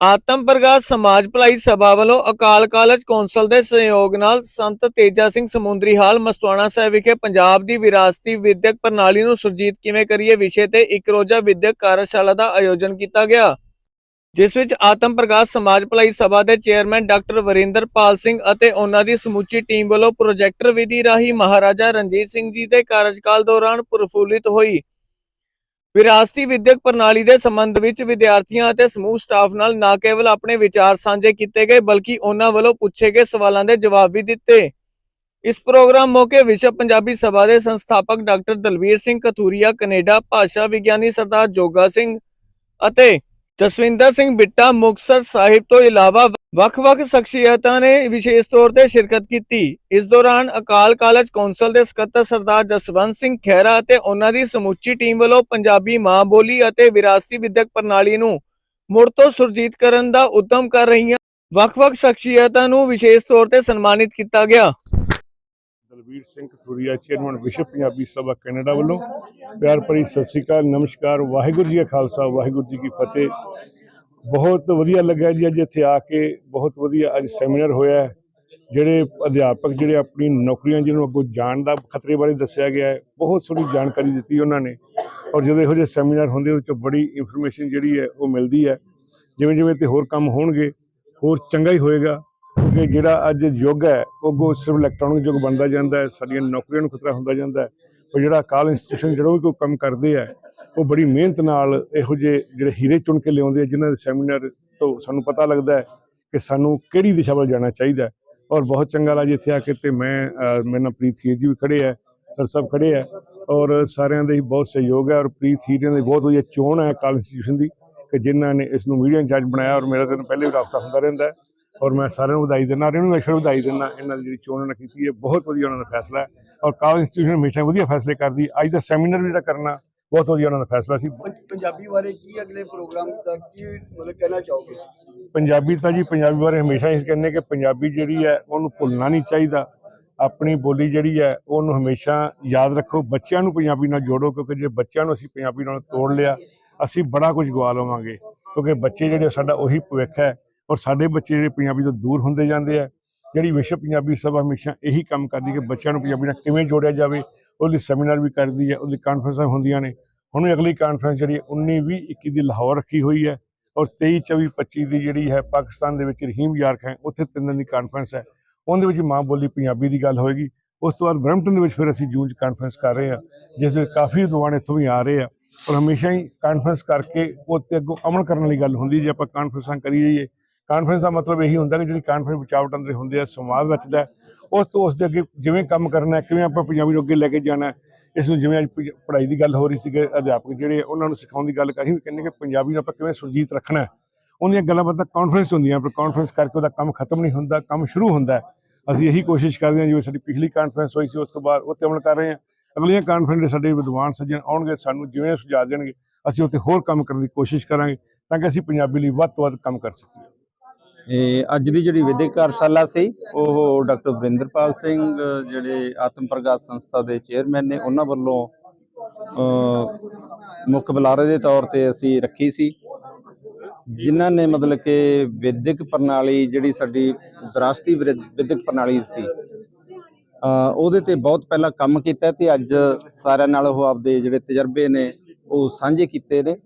ਆਤਮ ਪ੍ਰਗਾਸ਼ ਸਮਾਜ ਭਲਾਈ ਸਭਾ ਵੱਲੋਂ ਅਕਾਲ ਕਾਲਜ ਕੌਂਸਲ ਦੇ ਸਹਿਯੋਗ ਨਾਲ ਸੰਤ ਤੇਜਾ ਸਿੰਘ ਸਮੁੰਦਰੀ ਹਾਲ ਮਸਤਵਾਣਾ ਸਾਹਿਬ ਵਿਖੇ ਪੰਜਾਬ ਦੀ ਵਿਰਾਸਤੀ ਵਿਦਿਅਕ ਪ੍ਰਣਾਲੀ ਨੂੰ ਸੁਰਜੀਤ ਕਿਵੇਂ ਕਰੀਏ ਵਿਸ਼ੇ ਤੇ ਇੱਕ ਰੋਜ਼ਾ ਵਿਦਿਅਕ ਕਾਰਜਸ਼ਾਲਾ ਦਾ ਆਯੋਜਨ ਕੀਤਾ ਗਿਆ। ਜਿਸ ਵਿੱਚ ਆਤਮ ਪ੍ਰਕਾਸ਼ ਸਮਾਜ ਭਲਾਈ ਸਭਾ ਦੇ ਚੇਅਰਮੈਨ ਡਾਕਟਰ ਵਰਿੰਦਰਪਾਲ ਸਿੰਘ ਅਤੇ ਉਹਨਾਂ ਦੀ ਸਮੁੱਚੀ ਟੀਮ ਵੱਲੋਂ ਪ੍ਰੋਜੈਕਟਰ ਵਿਧੀ ਰਾਹੀਂ ਮਹਾਰਾਜਾ ਰਣਜੀਤ ਸਿੰਘ ਜੀ ਦੇ ਕਾਰਜਕਾਲ ਦੌਰਾਨ ਪ੍ਰਫੁੱਲਿਤ ਹੋਈ। ਵਿਰਾਸਤੀ ਵਿਦਿਅਕ ਪ੍ਰਣਾਲੀ ਦੇ ਸੰਬੰਧ ਵਿੱਚ ਵਿਦਿਆਰਥੀਆਂ ਅਤੇ ਸਮੂਹ ਸਟਾਫ ਨਾਲ ਨਾ ਕੇਵਲ ਆਪਣੇ ਵਿਚਾਰ ਸਾਂਝੇ ਕੀਤੇ ਗਏ, ਬਲਕਿ ਉਹਨਾਂ ਵੱਲੋਂ ਪੁੱਛੇ ਗਏ ਸਵਾਲਾਂ ਦੇ ਜਵਾਬ ਵੀ ਦਿੱਤੇ। ਇਸ ਪ੍ਰੋਗਰਾਮ ਮੌਕੇ ਵਿਸ਼ਵ ਪੰਜਾਬੀ ਸਭਾ ਦੇ ਸੰਸਥਾਪਕ ਡਾਕਟਰ ਦਲਵੀਰ ਸਿੰਘ ਕਥੂਰੀਆ, ਕੈਨੇਡਾ ਭਾਸ਼ਾ ਵਿਗਿਆਨੀ ਸਰਦਾਰ ਜੋਗਾ ਸਿੰਘ ਅਤੇ ਜਸਵਿੰਦਰ ਸਿੰਘ ਬਿੱਟਾ ਮੁਕਤਸਰ ਸਾਹਿਬ ਤੋਂ ਇਲਾਵਾ ਵੱਖ-ਵੱਖ ਸ਼ਖਸੀਅਤਾਂ ਨੇ ਵਿਸ਼ੇਸ਼ ਤੌਰ ਤੇ ਸ਼ਿਰਕਤ ਕੀਤੀ। ਇਸ ਦੌਰਾਨ ਅਕਾਲ ਕਾਲਜ ਕੌਂਸਲ ਦੇ ਸਕੱਤਰ ਸਰਦਾਰ ਜਸਵੰਤ ਸਿੰਘ ਖਹਿਰਾ ਅਤੇ ਉਹਨਾਂ ਦੀ ਸਮੁੱਚੀ ਟੀਮ ਵੱਲੋਂ ਪੰਜਾਬੀ ਮਾਂ ਬੋਲੀ ਅਤੇ ਵਿਰਾਸਤੀ ਵਿਦਿਅਕ ਪ੍ਰਣਾਲੀ ਨੂੰ ਮੁੜ ਤੋਂ ਸੁਰਜੀਤ ਕਰਨ ਦਾ ਉਦਮ ਕਰ ਰਹੀਆਂ ਵੱਖ-ਵੱਖ ਸ਼ਖਸੀਅਤਾਂ ਨੂੰ ਵਿਸ਼ੇਸ਼ ਤੌਰ ਤੇ ਸਨਮਾਨਿਤ ਕੀਤਾ ਗਿਆ। ਦਲਵੀਰ ਸਿੰਘ ਕਥੂਰੀਆ ਚੇਅਰਮੈਨ ਵਿਸ਼ਵ ਪੰਜਾਬੀ ਸਭਾ ਕੈਨੇਡਾ ਵੱਲੋਂ। ਪਿਆਰ ਭਰੀ ਸਤਿ ਸ੍ਰੀ ਅਕਾਲ, ਨਮਸਕਾਰ, ਵਾਹਿਗੁਰੂ ਜੀ ਕਾ ਖਾਲਸਾ, ਵਾਹਿਗੁਰੂ ਜੀ ਕੀ ਫਤਿਹ। ਬਹੁਤ ਵਧੀਆ ਲੱਗਾ ਜੀ ਅੱਜ ਇੱਥੇ ਆ ਕੇ, ਬਹੁਤ ਵਧੀਆ ਅੱਜ ਸੈਮੀਨਾਰ ਹੋਇਆ ਜਿਹੜੇ ਅਧਿਆਪਕ, ਜਿਹੜੇ ਆਪਣੀ ਨੌਕਰੀਆਂ, ਜਿਹਨੂੰ ਅੱਗੋਂ ਜਾਣ ਦਾ ਖਤਰੇ ਬਾਰੇ ਦੱਸਿਆ ਗਿਆ ਹੈ, ਬਹੁਤ ਸੋਹਣੀ ਜਾਣਕਾਰੀ ਦਿੱਤੀ ਉਹਨਾਂ ਨੇ। ਔਰ ਜਦੋਂ ਇਹੋ ਜਿਹੇ ਸੈਮੀਨਾਰ ਹੁੰਦੇ ਉਹ 'ਚੋਂ ਬੜੀ ਇਨਫੋਰਮੇਸ਼ਨ ਜਿਹੜੀ ਹੈ, ਉਹ ਮਿਲਦੀ ਹੈ। ਜਿਵੇਂ ਜਿਵੇਂ ਤੇ ਹੋਰ ਕੰਮ ਹੋਣਗੇ, ਹੋਰ ਚੰਗਾ ਹੀ ਹੋਏਗਾ। ਕਿ ਜਿਹੜਾ ਅੱਜ ਯੁੱਗ ਹੈ, ਉਹ ਗੋ ਸਿਰਫ ਇਲੈਕਟ੍ਰੋਨਿਕ ਯੁੱਗ ਬਣਦਾ ਜਾਂਦਾ ਹੈ, ਸਾਡੀਆਂ ਨੌਕਰੀਆਂ ਨੂੰ ਖਤਰਾ ਹੁੰਦਾ ਜਾਂਦਾ ਹੈ, ਉਹ ਜਿਹੜਾ ਕਾਲ ਇੰਸਟੀਟਿਊਸ਼ਨ ਜਿਹੜਾ ਵੀ ਕੋਈ ਕੰਮ ਕਰਦੇ ਆ, ਉਹ ਬੜੀ ਮਿਹਨਤ ਨਾਲ ਇਹੋ ਜਿਹੇ ਜਿਹੜੇ ਹੀਰੇ ਚੁਣ ਕੇ ਲਿਆਉਂਦੇ ਆ, ਜਿਨ੍ਹਾਂ ਦੇ ਸੈਮੀਨਾਰ ਤੋਂ ਸਾਨੂੰ ਪਤਾ ਲੱਗਦਾ ਹੈ ਕਿ ਸਾਨੂੰ ਕਿਹੜੀ ਦਿਸ਼ਾ ਵੱਲ ਜਾਣਾ ਚਾਹੀਦਾ ਔਰ ਬਹੁਤ ਚੰਗਾ ਲੱਗਾ ਇੱਥੇ ਆ ਕੇ ਤੇ ਮੈਂ ਮੇਰੇ ਨਾਲ ਪ੍ਰੀਤ ਸੀਰ ਜੀ ਵੀ ਖੜੇ ਆ, ਸਰ ਸਭ ਖੜੇ ਆ, ਔਰ ਸਾਰਿਆਂ ਦਾ ਹੀ ਬਹੁਤ ਸਹਿਯੋਗ ਹੈ, ਔਰ ਪ੍ਰੀਤ ਹੀਰ ਦੀ ਬਹੁਤ ਵਧੀਆ ਚੋਣ ਹੈ ਕਾਲ ਇੰਸਟੀਟਿਊਸ਼ਨ ਦੀ, ਕਿ ਜਿਨ੍ਹਾਂ ਨੇ ਇਸ ਨੂੰ ਮੀਡੀਆ ਇੰਚਾਰਜ ਬਣਾਇਆ, ਔਰ ਮੇਰਾ ਤਾਂ ਪਹਿਲੇ ਵੀ ਰਾਬਤਾ ਹੁੰਦਾ ਰਹਿੰਦਾ ਔਰ ਮੈਂ ਸਾਰਿਆਂ ਨੂੰ ਵਧਾਈ ਦਿੰਦਾ ਨੂੰ ਅਕਸਰ ਵਧਾਈ ਦਿੰਦਾ ਇਹਨਾਂ ਦੀ ਜਿਹੜੀ ਚੋਣ ਉਹਨਾਂ ਨੇ ਕੀਤੀ ਹੈ ਬਹੁਤ ਵਧੀਆ ਉਹਨਾਂ ਦਾ ਫੈਸਲਾ ਹੈ। ਔਰ ਕਾਲ ਇੰਸਟੀਟਿਊਸ਼ਨ ਹਮੇਸ਼ਾ ਵਧੀਆ ਫੈਸਲੇ ਕਰਦੀ ਹੈ। ਅੱਜ ਦਾ ਸੈਮੀਨਾਰ ਵੀ ਜਿਹੜਾ ਕਰਨਾ ਬਹੁਤ ਵਧੀਆ ਉਹਨਾਂ ਦਾ ਫੈਸਲਾ ਸੀ। ਪੰਜ- ਪੰਜਾਬੀ ਬਾਰੇ ਕੀ ਅਗਲੇ ਪ੍ਰੋਗਰਾਮ ਦਾ ਕੀ ਮਤਲਬ ਕਹਿਣਾ ਚਾਹੋਗੇ? ਪੰਜਾਬੀ ਤਾਂ ਜੀ ਪੰਜਾਬੀ ਬਾਰੇ ਹਮੇਸ਼ਾ ਇਸ ਕਹਿੰਦੇ ਕਿ ਪੰਜਾਬੀ ਜਿਹੜੀ ਹੈ ਉਹਨੂੰ ਭੁੱਲਣਾ ਨਹੀਂ ਚਾਹੀਦਾ। ਆਪਣੀ ਬੋਲੀ ਜਿਹੜੀ ਹੈ ਉਹਨੂੰ ਹਮੇਸ਼ਾ ਯਾਦ ਰੱਖੋ। ਬੱਚਿਆਂ ਨੂੰ ਪੰਜਾਬੀ ਨਾਲ ਜੋੜੋ ਕਿਉਂਕਿ ਜੇ ਬੱਚਿਆਂ ਨੂੰ ਅਸੀਂ ਪੰਜਾਬੀ ਨਾਲ ਤੋੜ ਲਿਆ ਅਸੀਂ ਬੜਾ ਕੁਝ ਗਵਾ ਲਵਾਂਗੇ। ਕਿਉਂਕਿ ਬੱਚੇ ਜਿਹੜੇ ਸਾਡਾ ਉਹੀ ਭਵਿੱਖ ਹੈ। ਔਰ ਸਾਡੇ ਬੱਚੇ ਜਿਹੜੇ ਪੰਜਾਬੀ ਤੋਂ ਦੂਰ ਹੁੰਦੇ ਜਾਂਦੇ ਆ, ਜਿਹੜੀ ਵਿਸ਼ਵ ਪੰਜਾਬੀ ਸਭਾ ਹਮੇਸ਼ਾ ਇਹੀ ਕੰਮ ਕਰਦੀ ਕਿ ਬੱਚਿਆਂ ਨੂੰ ਪੰਜਾਬੀ ਨਾਲ ਕਿਵੇਂ ਜੋੜਿਆ ਜਾਵੇ, ਉਹਦੇ ਸੈਮੀਨਾਰ ਵੀ ਕਰਦੀ ਹੈ, ਉਹਦੀ ਕਾਨਫਰੰਸਾਂ ਹੁੰਦੀਆਂ ਨੇ। ਹੁਣ ਅਗਲੀ ਕਾਨਫਰੰਸ ਜਿਹੜੀ 19 20 21 ਦੀ ਲਾਹੌਰ ਰੱਖੀ ਹੋਈ ਹੈ ਔਰ 23 24 25 ਦੀ ਜਿਹੜੀ ਹੈ ਪਾਕਿਸਤਾਨ ਦੇ ਵਿੱਚ ਰਹੀਮ ਯਾਰਕ ਹੈ, ਉੱਥੇ ਤਿੰਨ ਦਿਨ ਦੀ ਕਾਨਫਰੰਸ ਹੈ। ਉਹਦੇ ਵਿੱਚ ਮਾਂ ਬੋਲੀ ਪੰਜਾਬੀ ਦੀ ਗੱਲ ਹੋਏਗੀ। ਉਸ ਤੋਂ ਬਾਅਦ ਬਰੈਂਪਟਨ ਦੇ ਵਿੱਚ ਫਿਰ ਅਸੀਂ ਜੂਨ 'ਚ ਕਾਨਫਰੰਸ ਕਰ ਰਹੇ ਹਾਂ, ਜਿਸ ਵਿੱਚ ਕਾਫੀ ਵਿਦਵਾਨ ਇੱਥੋਂ ਵੀ ਆ ਰਹੇ ਆ। ਔਰ ਹਮੇਸ਼ਾ ਹੀ ਕਾਨਫਰੰਸ ਕਰਕੇ ਉਹ ਤੇ ਅੱਗੋਂ ਅਮਲ ਕਰਨ ਵਾਲੀ ਗੱਲ ਹੁੰਦੀ ਜੇ ਆਪਾਂ ਕਾਨਫਰੰਸਾਂ ਕਰੀ ਜਾਈਏ ਕਾਨਫਰੰਸ ਦਾ ਮਤਲਬ ਇਹੀ ਹੁੰਦਾ ਕਿ ਜਿਹੜੀ ਕਾਨਫਰੰਸ ਵਿਚਾਵਟ ਅੰਦਰ ਹੁੰਦੇ ਆ ਸੰਵਾਦ ਰਚਦਾ ਉਸ ਤੋਂ ਉਸ ਦੇ ਅੱਗੇ ਜਿਵੇਂ ਕੰਮ ਕਰਨਾ ਕਿਵੇਂ ਆਪਾਂ ਪੰਜਾਬੀ ਨੂੰ ਅੱਗੇ ਲੈ ਕੇ ਜਾਣਾ ਇਸ ਨੂੰ ਜਿਵੇਂ ਅੱਜ ਪੜ੍ਹਾਈ ਦੀ ਗੱਲ ਹੋ ਰਹੀ ਸੀ ਕਿ ਅਧਿਆਪਕ ਜਿਹੜੇ ਉਹਨਾਂ ਨੂੰ ਸਿਖਾਉਣ ਦੀ ਗੱਲ ਕਰੀ ਕਹਿੰਦੇ ਕਿ ਪੰਜਾਬੀ ਨੂੰ ਆਪਾਂ ਕਿਵੇਂ ਸੁਰਜੀਤ ਰੱਖਣਾ ਉਹਦੀਆਂ ਗੱਲਾਂ ਬਾਤਾਂ ਕਾਨਫਰੰਸ ਹੁੰਦੀਆਂ, ਪਰ ਕਾਨਫਰੰਸ ਕਰਕੇ ਉਹਦਾ ਕੰਮ ਖਤਮ ਨਹੀਂ ਹੁੰਦਾ, ਕੰਮ ਸ਼ੁਰੂ ਹੁੰਦਾ ਅਸੀਂ ਇਹੀ ਕੋਸ਼ਿਸ਼ ਕਰਦੇ ਹਾਂ, ਜਿਵੇਂ ਸਾਡੀ ਪਿਛਲੀ ਕਾਨਫਰੰਸ ਹੋਈ ਸੀ, ਉਸ ਤੋਂ ਬਾਅਦ ਉਹ 'ਤੇ ਅਮਲ ਕਰ ਰਹੇ ਹਾਂ, ਅਗਲੀਆਂ ਕਾਨਫਰੰਸ ਦੇ ਸਾਡੇ ਵਿਦਵਾਨ ਸੱਜਣ ਆਉਣਗੇ, ਸਾਨੂੰ ਜਿਵੇਂ ਸੁਝਾਅ ਦੇਣਗੇ, ਅਸੀਂ ਉੱਥੇ ਹੋਰ ਕੰਮ ਕਰਨ ਦੀ ਕੋਸ਼ਿਸ਼ ਕਰਾਂਗੇ, ਤਾਂ ਕਿ ਅਸੀਂ ਪੰਜਾਬੀ ਲਈ ਵੱਧ ਤੋਂ ਵੱਧ ਕੰਮ ਕਰ ਸਕੀਏ। ਅੱਜ ਦੀ ਜਿਹੜੀ ਵਿਦਿਅਕ ਕਾਰਜਸ਼ਾਲਾ ਸੀ, ਉਹ ਡਾਕਟਰ ਵਰਿੰਦਰਪਾਲ ਸਿੰਘ, ਜਿਹੜੇ ਆਤਮ ਪ੍ਰਗਾਸ਼ ਸੰਸਥਾ ਦੇ ਚੇਅਰਮੈਨ ਨੇ, ਉਹਨਾਂ ਵੱਲੋਂ ਮੁੱਖ ਬੁਲਾਰੇ ਦੇ ਤੌਰ ਤੇ ਅਸੀਂ ਰੱਖੀ ਸੀ। ਜਿਨ੍ਹਾਂ ਨੇ ਮਤਲਬ ਕਿ ਵਿਦਿਅਕ ਪ੍ਰਣਾਲੀ ਜਿਹੜੀ ਸਾਡੀ ਵਿਰਾਸਤੀ ਵਿਰ- ਵਿਦਿਅਕ ਪ੍ਰਣਾਲੀ ਸੀ ਉਹਦੇ ਤੇ ਬਹੁਤ ਪਹਿਲਾਂ ਕੰਮ ਕੀਤਾ ਤੇ ਅੱਜ ਸਾਰਿਆਂ ਨਾਲ ਉਹ ਆਪਦੇ ਜਿਹੜੇ ਤਜਰਬੇ ਨੇ, ਉਹ ਸਾਂਝੇ ਕੀਤੇ ਨੇ।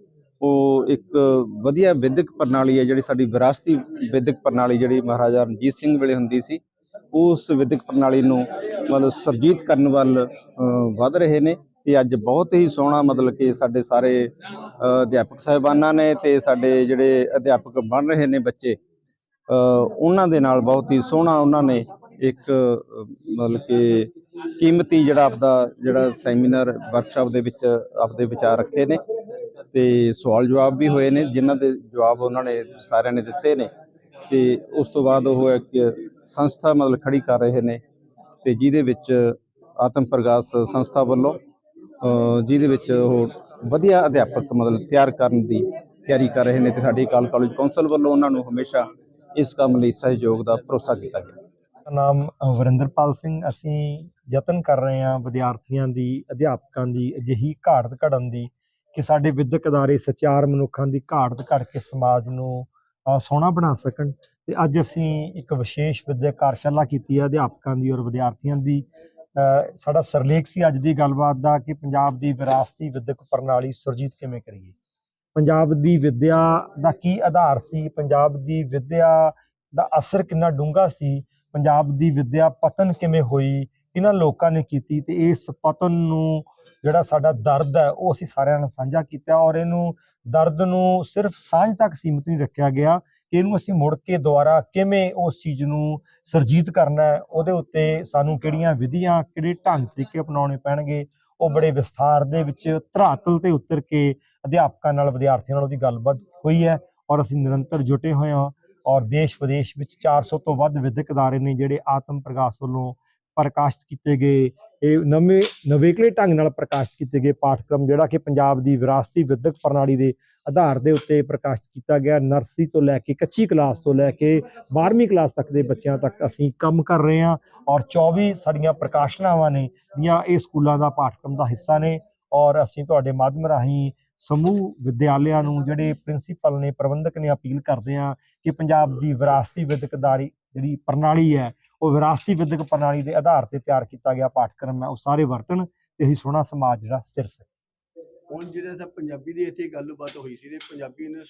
ਉਹ ਇੱਕ ਵਧੀਆ ਵਿਦਿਅਕ ਪ੍ਰਣਾਲੀ ਹੈ ਜਿਹੜੀ ਸਾਡੀ ਵਿਰਾਸਤੀ ਵਿਦਿਅਕ ਪ੍ਰਣਾਲੀ ਜਿਹੜੀ ਮਹਾਰਾਜਾ ਰਣਜੀਤ ਸਿੰਘ ਵੇਲੇ ਹੁੰਦੀ ਸੀ ਉਸ ਵਿਦਿਅਕ ਪ੍ਰਣਾਲੀ ਨੂੰ ਮਤਲਬ ਸਰਜੀਤ ਕਰਨ ਵੱਲ ਅ, ਵਧ ਰਹੇ ਨੇ ਤੇ ਅੱਜ ਬਹੁਤ ਹੀ ਸੋਹਣਾ ਮਤਲਬ ਕਿ ਸਾਡੇ ਸਾਰੇ ਅਧਿਆਪਕ ਸਾਹਿਬਾਨਾਂ ਨੇ ਤੇ ਸਾਡੇ ਜਿਹੜੇ ਅਧਿਆਪਕ ਬਣ ਰਹੇ ਨੇ ਬੱਚੇ ਉਹਨਾਂ ਦੇ ਨਾਲ ਬਹੁਤ ਹੀ ਸੋਹਣਾ ਉਹਨਾਂ ਨੇ ਇੱਕ ਮਤਲਬ ਕਿ ਕੀਮਤੀ ਜਿਹੜਾ ਆਪਦਾ ਜਿਹੜਾ ਸੈਮੀਨਾਰ ਵਰਕਸ਼ਾਪ ਦੇ ਵਿੱਚ ਆਪਦੇ ਵਿਚਾਰ ਰੱਖੇ ਨੇ ਤੇ ਸਵਾਲ ਜਵਾਬ ਵੀ ਹੋਏ ਨੇ, ਜਿਨ੍ਹਾਂ ਦੇ ਜਵਾਬ ਉਹਨਾਂ ਨੇ ਸਾਰਿਆਂ ਨੇ ਦਿੱਤੇ ਨੇ। ਤੇ ਉਸ ਤੋਂ ਬਾਅਦ ਉਹ ਇੱਕ ਸੰਸਥਾ ਮਤਲਬ ਖੜੀ ਕਰ ਰਹੇ ਨੇ ਤੇ ਜਿਹਦੇ ਵਿੱਚ ਆਤਮ ਪ੍ਰਗਾਸ ਸੰਸਥਾ ਵੱਲੋਂ ਜਿਹਦੇ ਵਿੱਚ ਉਹ ਵਧੀਆ ਅਧਿਆਪਕ ਮਤਲਬ ਤਿਆਰ ਕਰਨ ਦੀ ਤਿਆਰੀ ਕਰ ਰਹੇ ਨੇ ਤੇ ਸਾਡੀ ਅਕਾਲ ਕਾਲਜ ਕੌਂਸਲ ਵੱਲੋਂ ਉਹਨਾਂ ਨੂੰ ਹਮੇਸ਼ਾ ਇਸ ਕੰਮ ਲਈ ਸਹਿਯੋਗ ਦਾ ਭਰੋਸਾ ਕੀਤਾ ਗਿਆ। ਨਾਮ ਵਰਿੰਦਰਪਾਲ ਸਿੰਘ, ਅਸੀਂ ਯਤਨ ਕਰ ਰਹੇ ਹਾਂ ਵਿਦਿਆਰਥੀਆਂ ਦੀ, ਅਧਿਆਪਕਾਂ ਦੀ ਅਜਿਹੀ ਘਾਟ ਘੜਨ ਦੀ ਕਿ ਸਾਡੇ ਵਿਦਿਅਕ ਅਦਾਰੇ ਸਚਾਰ ਮਨੁੱਖਾਂ ਦੀ ਘਾਟ ਘੜ ਕੇ ਸਮਾਜ ਨੂੰ ਸੋਹਣਾ ਬਣਾ ਸਕਣ। ਤੇ ਅੱਜ ਅਸੀਂ ਇੱਕ ਵਿਸ਼ੇਸ਼ ਵਿਦਿਅਕ ਕਾਰਜਸ਼ਾਲਾ ਕੀਤੀ ਹੈ ਅਧਿਆਪਕਾਂ ਦੀ ਔਰ ਵਿਦਿਆਰਥੀਆਂ ਦੀ। ਸਾਡਾ ਸਰਲੇਖ ਸੀ ਅੱਜ ਦੀ ਗੱਲਬਾਤ ਦਾ ਕਿ ਪੰਜਾਬ ਦੀ ਵਿਰਾਸਤੀ ਵਿਦਿਅਕ ਪ੍ਰਣਾਲੀ ਸੁਰਜੀਤ ਕਿਵੇਂ ਕਰੀਏ? ਪੰਜਾਬ ਦੀ ਵਿਦਿਆ ਦਾ ਕੀ ਆਧਾਰ ਸੀ? ਪੰਜਾਬ ਦੀ ਵਿਦਿਆ ਦਾ ਅਸਰ ਕਿੰਨਾ ਡੂੰਘਾ ਸੀ? ਪੰਜਾਬ ਦੀ ਵਿਦਿਆ ਪਤਨ ਕਿਵੇਂ ਹੋਈ? ਕਿਹਨਾਂ ਲੋਕਾਂ ਨੇ ਕੀਤੀ? ਤੇ ਇਸ ਪਤਨ ਨੂੰ ਜਿਹੜਾ ਸਾਡਾ ਦਰਦ ਹੈ, ਉਹ ਅਸੀਂ ਸਾਰਿਆਂ ਨਾਲ ਸਾਂਝਾ ਕੀਤਾ ਔਰ ਇਹਨੂੰ ਦਰਦ ਨੂੰ ਸਿਰਫ ਸਾਂਝ ਤੱਕ ਸੀਮਿਤ ਨਹੀਂ ਰੱਖਿਆ ਗਿਆ ਕਿ ਇਹਨੂੰ ਅਸੀਂ ਮੁੜ ਕੇ ਦੁਬਾਰਾ ਕਿਵੇਂ ਉਸ ਚੀਜ਼ ਨੂੰ ਸਰਜੀਤ ਕਰਨਾ ਹੈ, ਉਹਦੇ ਉੱਤੇ ਸਾਨੂੰ ਕਿਹੜੀਆਂ ਵਿਧੀਆਂ, ਕਿਹੜੇ ਢੰਗ ਤਰੀਕੇ ਅਪਣਾਉਣੇ ਪੈਣਗੇ, ਉਹ ਬੜੇ ਵਿਸਥਾਰ ਦੇ ਵਿੱਚ ਧਰਾਤਲ ਤੇ ਉਤਰ ਕੇ ਅਧਿਆਪਕਾਂ ਨਾਲ, ਵਿਦਿਆਰਥੀਆਂ ਨਾਲ ਉਹਦੀ ਗੱਲਬਾਤ ਹੋਈ ਹੈ ਔਰ ਅਸੀਂ ਨਿਰੰਤਰ ਜੁਟੇ ਹੋਏ ਹਾਂ ਔਰ ਦੇਸ਼ ਵਿਦੇਸ਼ ਵਿੱਚ 400 ਤੋਂ ਵੱਧ ਵਿਦਿਅਕ ਅਦਾਰੇ ਨੇ ਜਿਹੜੇ ਆਤਮ ਪ੍ਰਕਾਸ਼ ਵੱਲੋਂ ਪ੍ਰਕਾਸ਼ਿਤ ਕੀਤੇ ਗਏ ਇਹ ਨਵੇਂ, ਨਵੇਕਲੇ ਢੰਗ ਨਾਲ ਪ੍ਰਕਾਸ਼ਿਤ ਕੀਤੇ ਗਏ ਪਾਠਕ੍ਰਮ ਜਿਹੜਾ ਕਿ ਪੰਜਾਬ ਦੀ ਵਿਰਾਸਤੀ ਵਿਦਿਅਕ ਪ੍ਰਣਾਲੀ ਦੇ ਆਧਾਰ ਦੇ ਉੱਤੇ ਪ੍ਰਕਾਸ਼ਿਤ ਕੀਤਾ ਗਿਆ, ਨਰਸਰੀ ਤੋਂ ਲੈ ਕੇ ਕੱਚੀ ਕਲਾਸ ਤੋਂ ਲੈ ਕੇ 12ਵੀਂ ਕਲਾਸ ਤੱਕ ਦੇ ਬੱਚਿਆਂ ਤੱਕ ਅਸੀਂ ਕੰਮ ਕਰ ਰਹੇ ਹਾਂ ਔਰ 24 ਸਾਡੀਆਂ ਪ੍ਰਕਾਸ਼ਨਾਵਾਂ ਨੇ ਜਿਹੜੀਆਂ ਇਹ ਸਕੂਲਾਂ ਦਾ ਪਾਠਕ੍ਰਮ ਦਾ ਹਿੱਸਾ ਨੇ ਔਰ ਅਸੀਂ ਤੁਹਾਡੇ ਮਾਧਿਅਮ ਰਾਹੀਂ ਸਮੂਹ ਵਿਦਿਆਲਿਆਂ ਨੂੰ ਜਿਹੜੇ ਪ੍ਰਿੰਸੀਪਲ ਨੇ, ਪ੍ਰਬੰਧਕ ਨੇ ਅਪੀਲ ਕਰਦੇ ਹਾਂ ਕਿ ਪੰਜਾਬ ਦੀ ਵਿਰਾਸਤੀ ਵਿਦਿਅਕਦਾਰੀ ਜਿਹੜੀ ਪ੍ਰਣਾਲੀ ਹੈ ਉਹ ਵਿਰਾਸਤੀ ਵਿਦਿਅਕ ਪ੍ਰਣਾਲੀ ਦੇ ਆਧਾਰ ਤੇ ਤਿਆਰ ਕੀਤਾ ਗਿਆ ਪਾਠਕ੍ਰਮ ਹੈ। ਉਹ ਸਾਰੇ ਵਰਤਣ ਤੇ ਅਸੀਂ ਸੋਹਣਾ ਸਮਾਜ ਜਿਹੜਾ ਸਿਰ ਸਕੇ ਹੁਣ ਜਿਹੜੇ ਸਾ ਪੰਜਾਬੀ ਦੀ ਇੱਥੇ ਗੱਲਬਾਤ ਹੋਈ ਸੀ ਤੇ ਪੰਜਾਬੀ ਨੇ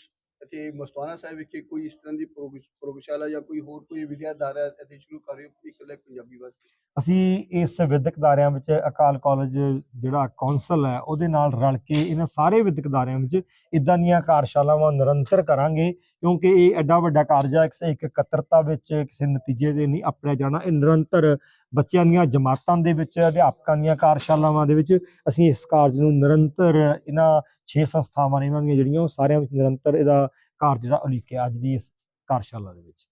ਇੱਥੇ ਮਸਤਾਨਾ ਸਾਹਿਬ ਵਿਖੇ ਕੋਈ ਇਸ ਤਰ੍ਹਾਂ ਦੀ ਪ੍ਰੋਗਸ਼ਾਲਾ ਜਾਂ ਕੋਈ ਹੋਰ ਕੋਈ ਵਿਦਿਆਧਾਰਾ ਇੱਥੇ ਸ਼ੁਰੂ ਕਰ ਰਹੇ ਹੋ ਇਕੱਲੇ ਪੰਜਾਬੀ ਵਾਸਤੇ? ਅਸੀਂ ਇਸ ਵਿਦਿਅਕ ਅਦਾਰਿਆਂ ਵਿੱਚ ਅਕਾਲ ਕਾਲਜ ਜਿਹੜਾ ਕੌਂਸਲ ਹੈ, ਉਹਦੇ ਨਾਲ ਰਲ ਕੇ ਇਹਨਾਂ ਸਾਰੇ ਵਿਦਿਅਕ ਅਦਾਰਿਆਂ ਵਿੱਚ ਇਦਾਂ ਦੀਆਂ ਕਾਰਜਸ਼ਾਲਾਵਾਂ ਨਿਰੰਤਰ ਕਰਾਂਗੇ, ਕਿਉਂਕਿ ਇਹ ਐਡਾ ਵੱਡਾ ਕਾਰਜ ਹੈ, ਕਿਸੇ ਇੱਕ ਇਕੱਤਰਤਾ ਵਿੱਚ ਕਿਸੇ ਨਤੀਜੇ ਦੇ ਨਹੀਂ ਆਪਣਿਆ ਜਾਣਾ, ਇਹ ਨਿਰੰਤਰ ਬੱਚਿਆਂ ਦੀਆਂ ਜਮਾਤਾਂ ਦੇ ਵਿੱਚ, ਅਧਿਆਪਕਾਂ ਦੀਆਂ ਕਾਰਜਸ਼ਾਲਾਵਾਂ ਦੇ ਵਿੱਚ ਅਸੀਂ ਇਸ ਕਾਰਜ ਨੂੰ ਨਿਰੰਤਰ ਇਹਨਾਂ 6 ਸੰਸਥਾਵਾਂ ਨੇ ਇਹਨਾਂ ਦੀਆਂ ਜਿਹੜੀਆਂ, ਉਹ ਸਾਰਿਆਂ ਵਿੱਚ ਨਿਰੰਤਰ ਇਹਦਾ ਕਾਰਜ ਜਿਹੜਾ ਉਲੀਕਿਆ ਅੱਜ ਦੀ ਇਸ ਕਾਰਜਸ਼ਾਲਾ ਦੇ ਵਿੱਚ।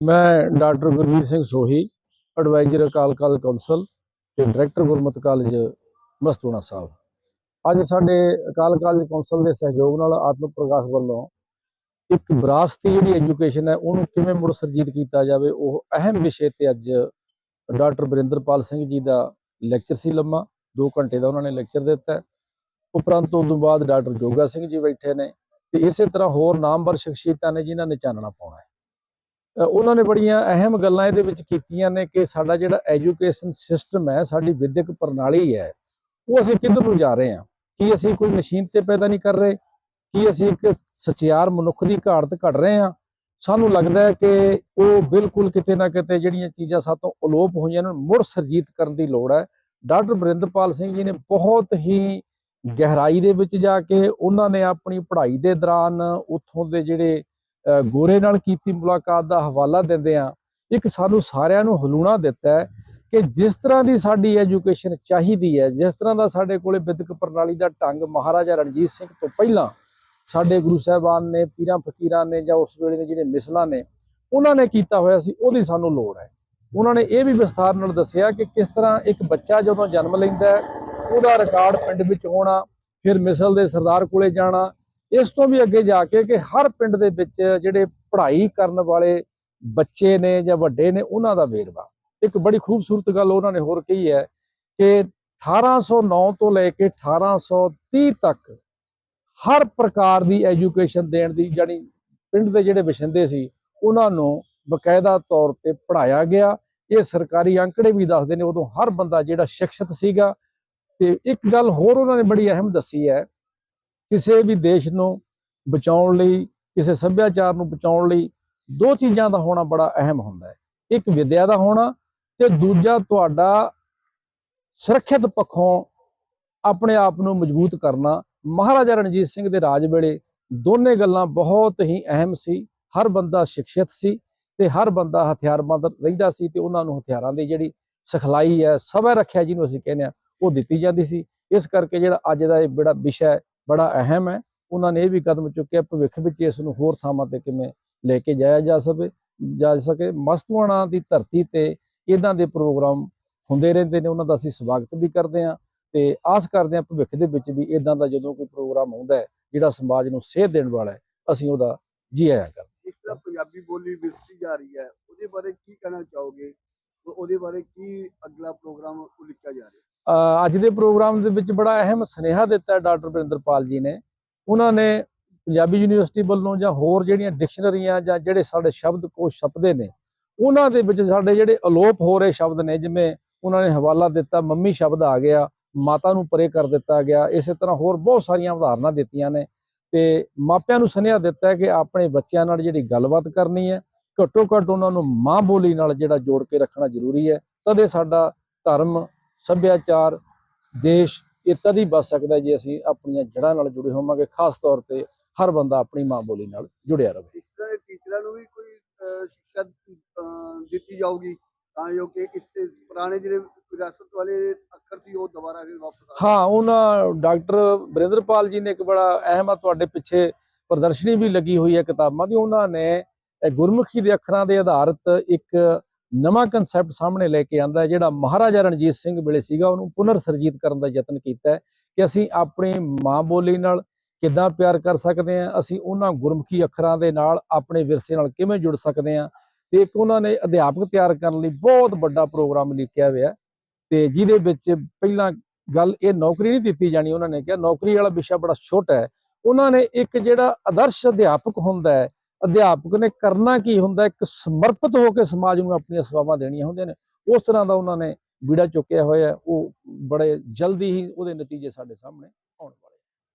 ਮੈਂ doctor Gurvir Singh Sohi adviser Akal college council ਤੇ ਡਾਇਰੈਕਟਰ ਗੁਰਮਤਿ ਕਾਲਜ ਮਸਤੂਣਾ ਸਾਹਿਬ। ਅੱਜ ਸਾਡੇ ਅਕਾਲ ਕਾਲਜ ਕੌਂਸਲ ਦੇ ਸਹਿਯੋਗ ਨਾਲ ਆਤਮ ਪ੍ਰਕਾਸ਼ ਵੱਲੋਂ ਇੱਕ ਵਿਰਾਸਤੀ ਜਿਹੜੀ ਐਜੂਕੇਸ਼ਨ ਹੈ, ਉਹਨੂੰ ਕਿਵੇਂ ਮੁੜ ਸਰਜੀਤ ਕੀਤਾ ਜਾਵੇ, ਉਹ ਅਹਿਮ ਵਿਸ਼ੇ ਤੇ ਅੱਜ ਡਾਕਟਰ ਬਰਿੰਦਰਪਾਲ ਸਿੰਘ ਜੀ ਦਾ ਲੈਕਚਰ ਸੀ ਲੰਮਾ 2 ਘੰਟੇ ਦਾ ਉਹਨਾਂ ਨੇ ਲੈਕਚਰ ਦਿੱਤਾ। ਉਪਰੰਤ ਉਸ ਤੋਂ ਬਾਅਦ ਡਾਕਟਰ ਜੋਗਾ ਸਿੰਘ ਜੀ ਬੈਠੇ ਨੇ ਤੇ ਇਸੇ ਤਰ੍ਹਾਂ ਹੋਰ ਨਾਮਵਰ ਸ਼ਖਸੀਅਤਾਂ ਨੇ ਜਿਨ੍ਹਾਂ ਨੇ ਚਾਨਣਾ ਪਾਉਣਾ ਹੈ। ਉਹਨਾਂ ਨੇ ਬੜੀਆਂ ਅਹਿਮ ਗੱਲਾਂ ਇਹਦੇ ਵਿੱਚ ਕੀਤੀਆਂ ਨੇ ਕਿ ਸਾਡਾ ਜਿਹੜਾ ਐਜੂਕੇਸ਼ਨ ਸਿਸਟਮ ਹੈ, ਸਾਡੀ ਵਿਦਿਅਕ ਪ੍ਰਣਾਲੀ ਹੈ, ਉਹ ਅਸੀਂ ਕਿੱਧਰ ਨੂੰ ਜਾ ਰਹੇ ਹਾਂ? ਕੀ ਅਸੀਂ ਕੋਈ ਮਸ਼ੀਨ ਤੇ ਪੈਦਾ ਨਹੀਂ ਕਰ ਰਹੇ? ਕੀ ਅਸੀਂ ਇੱਕ ਸਚਿਆਰ ਮਨੁੱਖ ਦੀ ਘਾਟ ਘੜ ਰਹੇ ਹਾਂ? ਸਾਨੂੰ ਲੱਗਦਾ ਹੈ ਕਿ ਉਹ ਬਿਲਕੁਲ ਕਿਤੇ ਨਾ ਕਿਤੇ ਜਿਹੜੀਆਂ ਚੀਜ਼ਾਂ ਸਾਤੋਂ ਅਲੋਪ ਹੋਈਆਂ ਨੇ ਮੁੜ ਸਰਜੀਤ ਕਰਨ ਦੀ ਲੋੜ ਹੈ। ਡਾਕਟਰ ਬਰਿੰਦਰਪਾਲ ਸਿੰਘ ਜੀ ਨੇ ਬਹੁਤ ਹੀ ਗਹਿਰਾਈ ਦੇ ਵਿੱਚ ਜਾ ਕੇ ਉਹਨਾਂ ਨੇ ਆਪਣੀ ਪੜ੍ਹਾਈ ਦੇ ਦੌਰਾਨ ਉੱਥੋਂ ਦੇ ਜਿਹੜੇ ਗੋਰੇ ਨਾਲ ਕੀਤੀ ਮੁਲਾਕਾਤ ਦਾ ਹਵਾਲਾ ਦਿੰਦੇ ਆ ਇੱਕ ਸਾਨੂੰ ਸਾਰਿਆਂ ਨੂੰ ਹਲੂਣਾ ਦਿੱਤਾ ਹੈ ਕਿ ਜਿਸ ਤਰ੍ਹਾਂ ਦੀ ਸਾਡੀ ਐਜੂਕੇਸ਼ਨ ਚਾਹੀਦੀ ਹੈ, ਜਿਸ ਤਰ੍ਹਾਂ ਦਾ ਸਾਡੇ ਕੋਲੇ ਵਿਦਿਅਕ ਪ੍ਰਣਾਲੀ ਦਾ ਢੰਗ ਮਹਾਰਾਜਾ ਰਣਜੀਤ ਸਿੰਘ ਤੋਂ ਪਹਿਲਾਂ ਸਾਡੇ ਗੁਰੂ ਸਾਹਿਬਾਨ ਨੇ, ਪੀਰਾਂ ਫਕੀਰਾਂ ਨੇ ਜਾਂ ਉਸ ਵੇਲੇ ਦੇ ਜਿਹੜੇ ਮਿਸਲਾਂ ਨੇ, ਉਹਨਾਂ ਨੇ ਕੀਤਾ ਹੋਇਆ ਸੀ, ਉਹਦੀ ਸਾਨੂੰ ਲੋੜ ਹੈ। ਉਹਨਾਂ ਨੇ ਇਹ ਵੀ ਵਿਸਥਾਰ ਨਾਲ ਦੱਸਿਆ ਕਿ ਕਿਸ ਤਰ੍ਹਾਂ ਇੱਕ ਬੱਚਾ ਜਦੋਂ ਜਨਮ ਲੈਂਦਾ ਹੈ, ਉਹਦਾ ਰਿਕਾਰਡ ਪਿੰਡ ਵਿੱਚ ਹੋਣਾ, ਫਿਰ ਮਿਸਲ ਦੇ ਸਰਦਾਰ ਕੋਲੇ ਜਾਣਾ ਇਸ ਤੋਂ ਵੀ ਅੱਗੇ ਜਾ ਕੇ ਕਿ ਹਰ ਪਿੰਡ ਦੇ ਵਿੱਚ ਜਿਹੜੇ ਪੜ੍ਹਾਈ ਕਰਨ ਵਾਲੇ ਬੱਚੇ ਨੇ ਜਾਂ ਵੱਡੇ ਨੇ, ਉਹਨਾਂ ਦਾ ਵੇਰਵਾ। ਇੱਕ ਬੜੀ ਖੂਬਸੂਰਤ ਗੱਲ ਉਹਨਾਂ ਨੇ ਹੋਰ ਕਹੀ ਹੈ ਕਿ 1809 ਤੋਂ ਲੈ ਕੇ 1830 ਤੱਕ ਹਰ ਪ੍ਰਕਾਰ ਦੀ ਐਜੂਕੇਸ਼ਨ ਦੇਣ ਦੀ ਜਾਨੀ ਪਿੰਡ ਦੇ ਜਿਹੜੇ ਵਸਿੰਦੇ ਸੀ, ਉਹਨਾਂ ਨੂੰ ਬਕਾਇਦਾ ਤੌਰ ਤੇ ਪੜ੍ਹਾਇਆ ਗਿਆ। ਇਹ ਸਰਕਾਰੀ ਅੰਕੜੇ ਵੀ ਦੱਸਦੇ ਨੇ, ਉਦੋਂ ਹਰ ਬੰਦਾ ਜਿਹੜਾ ਸ਼ਿਕਸ਼ਿਤ ਸੀਗਾ। ਤੇ ਇੱਕ ਗੱਲ ਹੋਰ ਉਹਨਾਂ ਨੇ ਬੜੀ ਅਹਿਮ ਦੱਸੀ ਹੈ ਕਿਸੇ ਵੀ ਦੇਸ਼ ਨੂੰ ਬਚਾਉਣ ਲਈ, ਕਿਸੇ ਸੱਭਿਆਚਾਰ ਨੂੰ ਬਚਾਉਣ ਲਈ ਦੋ ਚੀਜ਼ਾਂ ਦਾ ਹੋਣਾ ਬੜਾ ਅਹਿਮ ਹੁੰਦਾ ਹੈ। ਇੱਕ ਵਿਦਿਆ ਦਾ ਹੋਣਾ ਤੇ ਦੂਜਾ ਤੁਹਾਡਾ ਸੁਰੱਖਿਅਤ ਪੱਖੋਂ ਆਪਣੇ ਆਪ ਨੂੰ ਮਜ਼ਬੂਤ ਕਰਨਾ। ਮਹਾਰਾਜਾ ਰਣਜੀਤ ਸਿੰਘ ਦੇ ਰਾਜ ਵੇਲੇ ਦੋਨੇ ਗੱਲਾਂ ਬਹੁਤ ਹੀ ਅਹਿਮ ਸੀ। ਹਰ ਬੰਦਾ ਸ਼ਿਕਸ਼ਿਤ ਸੀ ਤੇ ਹਰ ਬੰਦਾ ਹਥਿਆਰਬੰਦ ਰਹਿੰਦਾ ਸੀ ਤੇ ਉਹਨਾਂ ਨੂੰ ਹਥਿਆਰਾਂ ਦੀ ਜਿਹੜੀ ਸਿਖਲਾਈ ਹੈ, ਸਵੈ ਰੱਖਿਆ ਜਿਹਨੂੰ ਅਸੀਂ ਕਹਿੰਦੇ ਆ ਉਹ ਦਿੱਤੀ ਜਾਂਦੀ ਸੀ। ਇਸ ਕਰਕੇ ਜਿਹੜਾ ਅੱਜ ਦਾ ਇਹ ਬੜਾ ਵਿਸ਼ਾ ਹੈ ਬੜਾ ਅਹਿਮ ਹੈ। ਉਹਨਾਂ ਨੇ ਇਹ ਵੀ ਕਦਮ ਚੁੱਕਿਆ ਭਵਿੱਖ ਵਿੱਚ ਇਸ ਨੂੰ ਹੋਰ ਥਾਵਾਂ ਤੇ ਕਿਵੇਂ ਲੈ ਕੇ ਜਾਇਆ ਜਾ ਸਕੇ ਜਾ ਸਕੇ। ਮਸਤੂਆਣਾ ਦੀ ਧਰਤੀ ਤੇ ਇਦਾਂ ਦੇ ਪ੍ਰੋਗਰਾਮ ਹੁੰਦੇ ਰਹਿੰਦੇ ਨੇ, ਉਹਨਾਂ ਦਾ ਅਸੀਂ ਸਵਾਗਤ ਵੀ ਕਰਦੇ ਹਾਂ ਤੇ ਆਸ ਕਰਦੇ ਹਾਂ ਭਵਿੱਖ ਦੇ ਵਿੱਚ ਵੀ ਇਦਾਂ ਦਾ ਜਦੋਂ ਕੋਈ ਪ੍ਰੋਗਰਾਮ ਹੁੰਦਾ ਹੈ, ਜਿਹੜਾ ਸਮਾਜ ਨੂੰ ਸੇਧ ਦੇਣ ਵਾਲਾ ਹੈ, ਅਸੀਂ ਉਹਦਾ ਜੀ ਆਇਆਂ ਕਰਦੇ ਇਸ ਤਰ੍ਹਾਂ ਪੰਜਾਬੀ ਬੋਲੀ ਵਿਰਸੀ ਜਾ ਰਹੀ ਹੈ, ਉਹਦੇ ਬਾਰੇ ਕੀ ਕਹਿਣਾ ਚਾਹੋਗੇ? ਉਹਦੇ ਬਾਰੇ ਕੀ ਅਗਲਾ ਪ੍ਰੋਗਰਾਮ ਉਲੀਕਿਆ ਜਾ ਰਿਹਾ ਅੱਜ ਦੇ ਪ੍ਰੋਗਰਾਮ ਦੇ ਵਿੱਚ ਬੜਾ ਅਹਿਮ ਸੁਨੇਹਾ ਦਿੱਤਾ ਡਾਕਟਰ ਬਰਿੰਦਰਪਾਲ ਜੀ ਨੇ। ਉਹਨਾਂ ਨੇ ਪੰਜਾਬੀ ਯੂਨੀਵਰਸਿਟੀ ਵੱਲੋਂ ਜਾਂ ਹੋਰ ਜਿਹੜੀਆਂ ਡਿਕਸ਼ਨਰੀਆਂ ਜਾਂ ਜਿਹੜੇ ਸਾਡੇ ਸ਼ਬਦਕੋਸ਼ ਛਪਦੇ ਨੇ, ਉਹਨਾਂ ਦੇ ਵਿੱਚ ਸਾਡੇ ਜਿਹੜੇ ਅਲੋਪ ਹੋ ਰਹੇ ਸ਼ਬਦ ਨੇ, ਜਿਵੇਂ ਉਹਨਾਂ ਨੇ ਹਵਾਲਾ ਦਿੱਤਾ, ਮੰਮੀ ਸ਼ਬਦ ਆ ਗਿਆ, ਮਾਤਾ ਨੂੰ ਪਰੇ ਕਰ ਦਿੱਤਾ ਗਿਆ, ਇਸੇ ਤਰ੍ਹਾਂ ਹੋਰ ਬਹੁਤ ਸਾਰੀਆਂ ਉਦਾਹਰਨਾਂ ਦਿੱਤੀਆਂ ਨੇ। ਤੇ ਮਾਪਿਆਂ ਨੂੰ ਸੁਨੇਹਾ ਦਿੱਤਾ ਕਿ ਆਪਣੇ ਬੱਚਿਆਂ ਨਾਲ ਜਿਹੜੀ ਗੱਲਬਾਤ ਕਰਨੀ ਹੈ, ਘੱਟੋ ਘੱਟ ਉਹਨਾਂ ਨੂੰ ਮਾਂ ਬੋਲੀ ਨਾਲ ਜਿਹੜਾ ਜੋੜ ਕੇ ਰੱਖਣਾ ਜ਼ਰੂਰੀ ਹੈ। ਤਦੇ ਸਾਡਾ ਧਰਮ ਸੱਭਿਆਚਾਰ ਦੇਸ਼ ਇਹ ਤਦ ਹੀ ਬਚ ਸਕਦਾ ਜੇ ਅਸੀਂ ਆਪਣੀਆਂ ਜੜ੍ਹਾਂ ਨਾਲ ਜੁੜੇ ਹੋਵਾਂਗੇ ਖਾਸ ਤੌਰ ਤੇ ਹਰ ਬੰਦਾ ਆਪਣੀ ਮਾਂ ਬੋਲੀ ਨਾਲ ਜੁੜਿਆ ਰਹੇ। ਇਸ ਤਰ੍ਹਾਂ ਦੇ ਟੀਚਰਾਂ ਨੂੰ ਵੀ ਕੋਈ ਸਿੱਖਿਆ ਦਿੱਤੀ ਜਾਊਗੀ ਤਾਂ ਜੋ ਕਿ ਇਸ ਪੁਰਾਣੇ ਜਿਹੜੇ ਵਿਰਾਸਤ ਵਾਲੇ ਅੱਖਰ ਸੀ ਉਹ ਦੁਬਾਰਾ ਫਿਰ ਵਾਪਸ ਆ ਹਾਂ ਉਹਨਾਂ ਡਾਕਟਰ ਬਰਿੰਦਰਪਾਲ ਜੀ ਨੇ ਇੱਕ ਬੜਾ ਅਹਿਮ ਆ ਤੁਹਾਡੇ ਪਿੱਛੇ ਪ੍ਰਦਰਸ਼ਨੀ ਵੀ ਲੱਗੀ ਹੋਈ ਹੈ ਕਿਤਾਬਾਂ ਦੀ। ਉਹਨਾਂ ਨੇ ਗੁਰਮੁਖੀ ਦੇ ਅੱਖਰਾਂ ਦੇ ਆਧਾਰਿਤ ਇੱਕ ਨਵਾਂ ਕਨਸੈਪਟ ਸਾਹਮਣੇ ਲੈ ਕੇ ਆਂਦਾ ਜਿਹੜਾ ਮਹਾਰਾਜਾ ਰਣਜੀਤ ਸਿੰਘ ਵੇਲੇ ਸੀਗਾ, ਉਹਨੂੰ ਪੁਨਰ ਸਰਜੀਤ ਕਰਨ ਦਾ ਯਤਨ ਕੀਤਾ ਕਿ ਅਸੀਂ ਆਪਣੀ ਮਾਂ ਬੋਲੀ ਨਾਲ ਕਿੱਦਾਂ ਪਿਆਰ ਕਰ ਸਕਦੇ ਹਾਂ, ਅਸੀਂ ਉਹਨਾਂ ਗੁਰਮੁਖੀ ਅੱਖਰਾਂ ਦੇ ਨਾਲ ਆਪਣੇ ਵਿਰਸੇ ਨਾਲ ਕਿਵੇਂ ਜੁੜ ਸਕਦੇ ਹਾਂ ਤੇ ਇੱਕ ਉਹਨਾਂ ਨੇ ਅਧਿਆਪਕ ਤਿਆਰ ਕਰਨ ਲਈ ਬਹੁਤ ਵੱਡਾ ਪ੍ਰੋਗਰਾਮ ਲਿਖਿਆ ਹੋਇਆ ਹੈ ਤੇ ਜਿਹਦੇ ਵਿੱਚ ਪਹਿਲਾਂ ਗੱਲ ਇਹ ਨੌਕਰੀ ਨਹੀਂ ਦਿੱਤੀ ਜਾਣੀ, ਉਹਨਾਂ ਨੇ ਕਿਹਾ ਨੌਕਰੀ ਵਾਲਾ ਵਿਸ਼ਾ ਬੜਾ ਛੋਟਾ ਹੈ। ਉਹਨਾਂ ਨੇ ਇੱਕ ਜਿਹੜਾ ਆਦਰਸ਼ ਅਧਿਆਪਕ ਹੁੰਦਾ ਹੈ ਅਧਿਆਪਕ ਨੇ ਕਰਨਾ ਕੀ ਹੁੰਦਾ, ਇੱਕ ਸਮਰਪਿਤ ਹੋ ਕੇ ਸਮਾਜ ਨੂੰ ਆਪਣੀਆਂ ਸੇਵਾਵਾਂ ਦੇਣੀਆਂ ਹੁੰਦੀਆਂ ਨੇ। ਉਸ ਤਰ੍ਹਾਂ ਦਾ ਉਹਨਾਂ ਨੇ ਬੀੜਾ ਚੁੱਕਿਆ ਹੋਇਆ ਉਹ ਬੜੇ ਜਲਦੀ ਹੀ ਉਹਦੇ ਨਤੀਜੇ ਸਾਡੇ ਸਾਹਮਣੇ ਆਉਣ ਵਾਲੇ